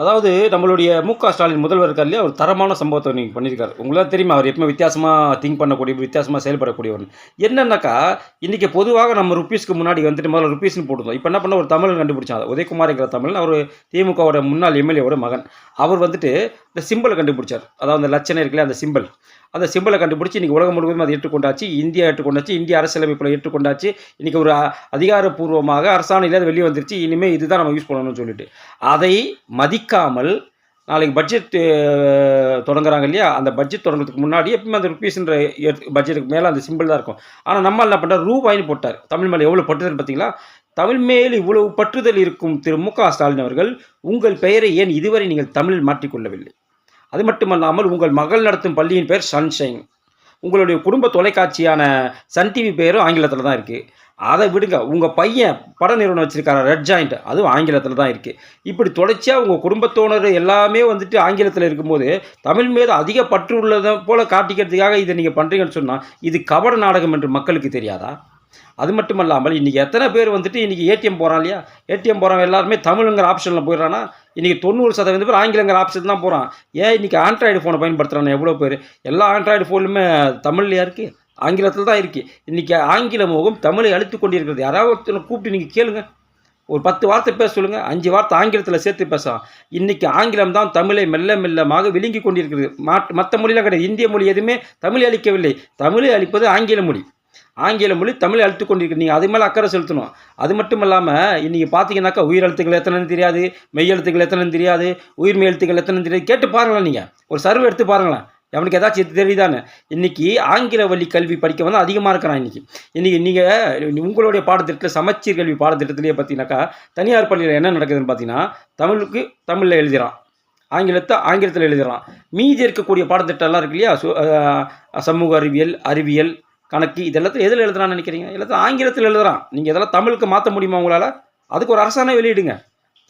அதாவது நம்மளுடைய மு க ஸ்டாலின் முதல்வர் இருக்கார் இல்லையா ஒரு தரமான சம்பவத்தை நீங்கள் பண்ணியிருக்காரு உங்களால் தெரியுமா அவர் எப்பவுமே வித்தியாசமாக திங்க் பண்ணக்கூடிய வித்தியாசமாக செயல்படக்கூடியவர். என்னன்னாக்கா இன்றைக்கி பொதுவாக நம்ம ருப்பீஸ்க்கு முன்னாடி வந்துட்டு முதல்ல ருப்பீஸ்னு போட்டுருந்தோம். இப்போ என்ன பண்ண ஒரு தமிழன் கண்டுபிடிச்சாங்க உதயகுமார்ங்கிற தமிழ் அவர் திமுகவோட முன்னாள் எம்எல்ஏவோட மகன். அவர் வந்துட்டு இந்த சிம்பிளை கண்டுபிடிச்சார். அதாவது அந்த லட்சணம் இருக்குல்ல அந்த சிம்பிள் அந்த சிம்பிளை கண்டுபிடிச்சி இன்றைக்கி உலகம் முழுவதும் அதை ஏற்றுக்கொண்டாச்சு இந்தியா ஏற்றுக்கொண்டாச்சு இந்திய அரசியலமைப்பில் ஏற்றுக்கொண்டாச்சு. இன்றைக்கி ஒரு அதிகாரப்பூர்வமாக அரசாணையில் அது வெளியே வந்துருச்சு இனிமேல் இதுதான் நம்ம யூஸ் பண்ணணும்னு சொல்லிட்டு. அதை மதிக்காமல் நாளைக்கு பட்ஜெட் தொடங்குறாங்க இல்லையா? அந்த பட்ஜெட் தொடங்குறதுக்கு முன்னாடி எப்பவுமே அந்த ருபீஸ்ன்ற பட்ஜெட்டுக்கு மேலே அந்த சிம்பிள் தான் இருக்கும். ஆனால் நம்ம என்ன பண்ணுறாரு ரூபாய்னு போட்டார். தமிழ் மேலே எவ்வளோ பட்டுதல் பார்த்தீங்களா? தமிழ் மேல் இவ்வளவு பற்றுதல் இருக்கும் திரு மு க ஸ்டாலின் அவர்கள் உங்கள் பெயரை ஏன் இதுவரை நீங்கள் தமிழில் மாற்றிக்கொள்ளவில்லை? அது மட்டுமல்லாமல் உங்கள் மகள் நடத்தும் பள்ளியின் பெயர் சன்ஷைன். உங்களுடைய குடும்ப தொலைக்காட்சியான சன் டிவி பேரும் ஆங்கிலத்தில் தான் இருக்குது அதை விடுங்க. உங்கள் பையன் பட நிறுவனம் வச்சுருக்காரு? ரெட் ஜாயிண்ட் அதுவும் ஆங்கிலத்தில் தான் இருக்குது இப்படி தொடர்ச்சியாக உங்கள் குடும்பத்தோனர் எல்லாமே வந்துட்டு ஆங்கிலத்தில் இருக்கும்போது தமிழ் மீது அதிக பற்று உள்ளதை போல் காட்டிக்கிறதுக்காக இதை நீங்கள் பண்ணுறீங்கன்னு சொன்னால் இது கபட நாடகம் என்று மக்களுக்கு தெரியாதா? அது மட்டும் இல்லாமல் இன்றைக்கி எத்தனை பேர் வந்துட்டு இன்றைக்கி ஏடிஎம் போகிறான் இல்லையா? ஏடிஎம் போகிறவன் எல்லாருமே தமிழுங்கிற ஆப்ஷனில் போயிடறான்னா இன்றைக்கி தொண்ணூறு சதவீதம் பேர் ஆங்கிலங்கிற ஆப்ஷன் தான் போகிறான் ஏன் இன்றைக்கி ஆண்ட்ராய்டு ஃபோனை பயன்படுத்துகிறான் எவ்வளோ பேர்? எல்லா ஆண்ட்ராய்டு ஃபோனுமே தமிழ்லையா இருக்குது ஆங்கிலத்தில் தான் இருக்குது இன்றைக்கி ஆங்கில முகம் தமிழை அழித்து கொண்டிருக்கிறது. யாராவது ஒருத்தனை கூப்பிட்டு நீங்கள் கேளுங்க. ஒரு பத்து வார்த்தை பேச சொல்லுங்கள் அஞ்சு வார்த்தை ஆங்கிலத்தில் சேர்த்து பேசலாம். இன்றைக்கி ஆங்கிலம் தான் தமிழை மெல்ல மெல்லமாக விழுங்கி கொண்டிருக்கிறது. மாற்று மற்ற மொழியெலாம் கிடையாது. இந்திய மொழி எதுவுமே தமிழை அழிக்கவில்லை. தமிழை அழிப்பது ஆங்கில மொழி. ஆங்கில மொழி தமிழை அழுத்து கொண்டிருக்கு. நீங்கள் அது மேலே அக்கறை செலுத்தணும். அது மட்டும் இல்லாமல் இன்றைக்கி பார்த்தீங்கன்னாக்கா உயிர் எழுத்துக்கள் எத்தனைன்னு தெரியாது மெய் எழுத்துக்கள் எத்தனைன்னு தெரியாது உயிர்மெய் எழுத்துக்கள் எத்தனைன்னு தெரியாது. கேட்டு பாருங்களேன் நீங்கள் ஒரு சர்வே எடுத்து பாருங்களேன். அவனுக்கு ஏதாச்சும் இது தெரியுதானே இன்றைக்கி ஆங்கில வழி கல்வி படிக்க வந்து அதிகமாக இருக்கிறான் இன்றைக்கி இன்றைக்கி நீங்கள் உங்களுடைய பாடத்திட்டத்தில் சமச்சீர் கல்வி பாடத்திட்டத்திலேயே பார்த்தீங்கன்னாக்கா தனியார் பள்ளியில் என்ன நடக்குதுன்னு பார்த்தீங்கன்னா தமிழுக்கு தமிழில் எழுதுகிறான் ஆங்கிலத்தை ஆங்கிலத்தில் எழுதுகிறான் மீதி இருக்கக்கூடிய பாடத்திட்டம்லாம் இருக்கு இல்லையா? சு- சமூக அறிவியல் அறிவியல் கணக்கு இதெல்லாத்தையும் எதில் எழுதுறான்னு நினைக்கிறீங்க? எல்லாத்தையும் ஆங்கிலத்தில் எழுதுறான். நீங்கள் இதெல்லாம் தமிழுக்கு மாற்ற முடியுமா உங்களால்? அதுக்கு ஒரு அரசாணை வெளியிடுங்க.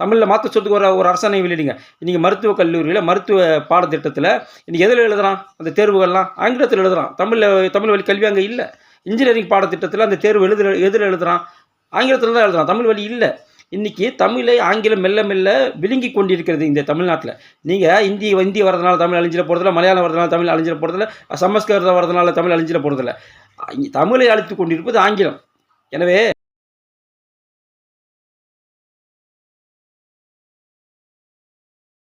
தமிழில் மாற்ற சொல்றதுக்கு ஒரு ஒரு அரசாணை வெளியிடுங்க. இன்றைக்கி மருத்துவக் கல்லூரியில் மருத்துவ பாடத்திட்டத்தில் இன்றைக்கி எதில் எழுதுறான்? அந்த தேர்வுகள்லாம் ஆங்கிலத்தில் எழுதுறான். தமிழில் தமிழ் வழி கல்வி அங்கே இல்லை. இன்ஜினியரிங் பாடத்திட்டத்தில் அந்த தேர்வு எழுது எதில் எழுதுறான்? ஆங்கிலத்தில் தான் எழுதுறான். தமிழ் வழி இல்லை. இன்றைக்கி தமிழை ஆங்கிலம் மெல்ல மெல்ல விழுங்கி கொண்டிருக்கிறது இந்த தமிழ்நாட்டில். நீங்கள் இந்தி இந்தி வரதுனால தமிழ் அழிஞ்சிட போகிறதில்ல மலையாளம் வரதுனால தமிழ் அழிஞ்சிட போகிறதில்ல சமஸ்கிருதம் வரதுனால தமிழ் அழிஞ்சிட போகிறதில்ல தமிழை அழித்து கொண்டிருப்பது ஆங்கிலம். எனவே